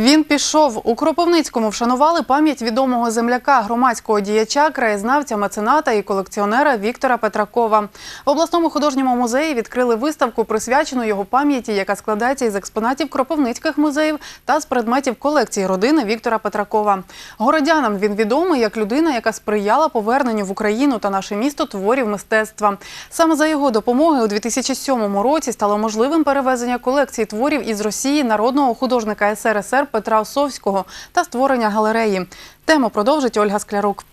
Він пішов у Кропивницькому. Вшанували пам'ять відомого земляка, громадського діяча, краєзнавця, мецената і колекціонера Віктора Петракова. В обласному художньому музеї відкрили виставку, присвячену його пам'яті, яка складається із експонатів кропивницьких музеїв та з предметів колекції родини Віктора Петракова. Городянам він відомий як людина, яка сприяла поверненню в Україну та наше місто творів мистецтва. Саме за його допомоги у 2007 році стало можливим перевезення колекції творів із Росії народного художника СРСР Петра Осовського та створення галереї. Тему продовжить Ольга Склярук.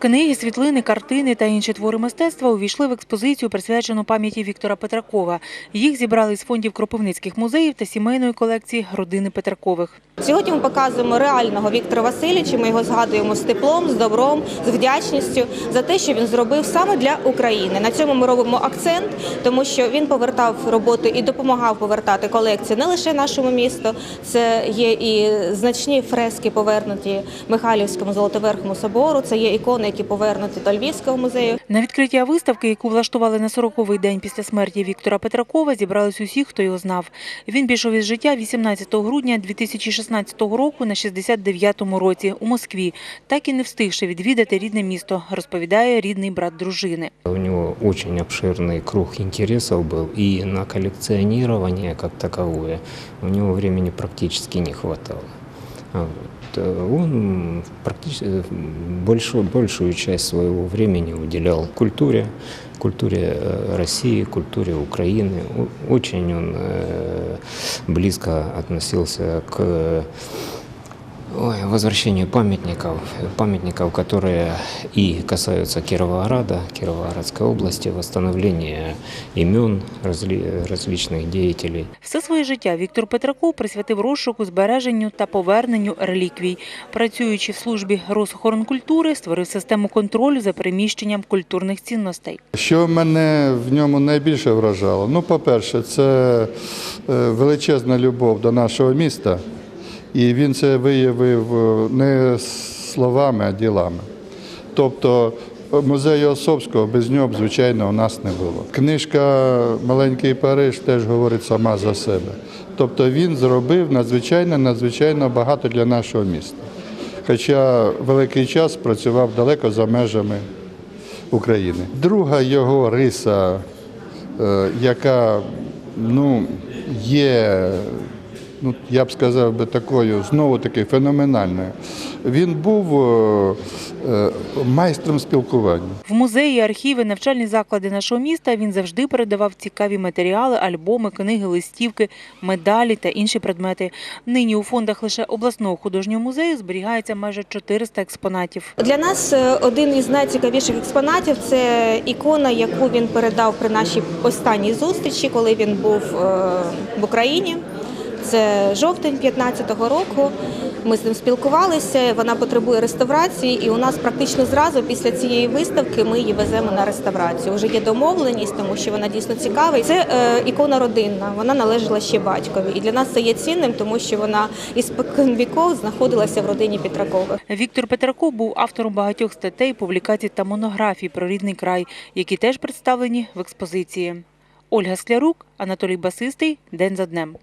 Книги, світлини, картини та інші твори мистецтва увійшли в експозицію, присвячену пам'яті Віктора Петракова. Їх зібрали з фондів Кропивницьких музеїв та сімейної колекції родини Петракових. Сьогодні ми показуємо реального Віктора Васильовича. Ми його згадуємо з теплом, з добром, з вдячністю за те, що він зробив саме для України. На цьому ми робимо акцент, тому що він повертав роботи і допомагав повертати колекції не лише нашому місту. Це є і значні фрески, повернуті Михайлівському Золотоверхому собору. Це є ікони, які повернуті до Львівського музею. На відкриття виставки, яку влаштували на 40-й день після смерті Віктора Петракова, зібрались усі, хто його знав. Він пішов із життя 18 грудня 2016 року на 69-му році у Москві, так і не встигши відвідати рідне місто, розповідає рідний брат дружини. У него очень обширный круг интересов был, и на коллекционирование как таковое у него времени практически не хватало А Вот. э, Он практически большую, большую часть своего времени уделял культуре, культуре э, России, культуре Украины. О- Очень он э, близко относился к Ой, возвращению памятников, памятников, которые и касаются Кировограда, Кировоградской области, восстановления имен разли- различных деятелей. Все своє життя Віктор Петраков присвятив розшуку, збереженню та поверненню реліквій. Працюючи в службі Росохоронкультури, створив систему контролю за переміщенням культурних цінностей. Що мене в ньому найбільше вражало? Ну, по-перше, це е, величезна любов до нашого міста, і він це виявив е, не словами, а ділами. Тобто музею Осовського без нього звичайно, у нас не було. Книжка Маленький Париж теж говорить сама за себе. Тобто він зробив надзвичайно, надзвичайно багато для нашого міста. Хоча великий час працював далеко за межами України. Друга його риса, е, яка ну, є, ну, я б сказав би такою, знову таки феноменальною. Він був е, е, майстром спілкування. В музеї, архіви, навчальні заклади нашого міста він завжди передавав цікаві матеріали, альбоми, книги, листівки, медалі та інші предмети. Нині у фондах лише обласного художнього музею зберігається майже 400 експонатів. Для нас е, один із найцікавіших експонатів це ікона, яку він передав при нашій останній зустрічі, коли він був в Україні. Це жовтень 15-го року. Ми з ним спілкувалися. Вона потребує реставрації, і у нас практично зразу після цієї виставки ми її веземо на реставрацію. Вже є домовленість, тому що вона дійсно цікава. Це е, ікона родинна. Вона належала ще батькові. І для нас це є цінним, тому що вона із віков знаходилася в родині Петракових. Віктор Петраков був автором багатьох статей, публікацій та монографій про рідний край, які теж представлені в експозиції. Ольга Склярук, Анатолій Басистий. День за днем.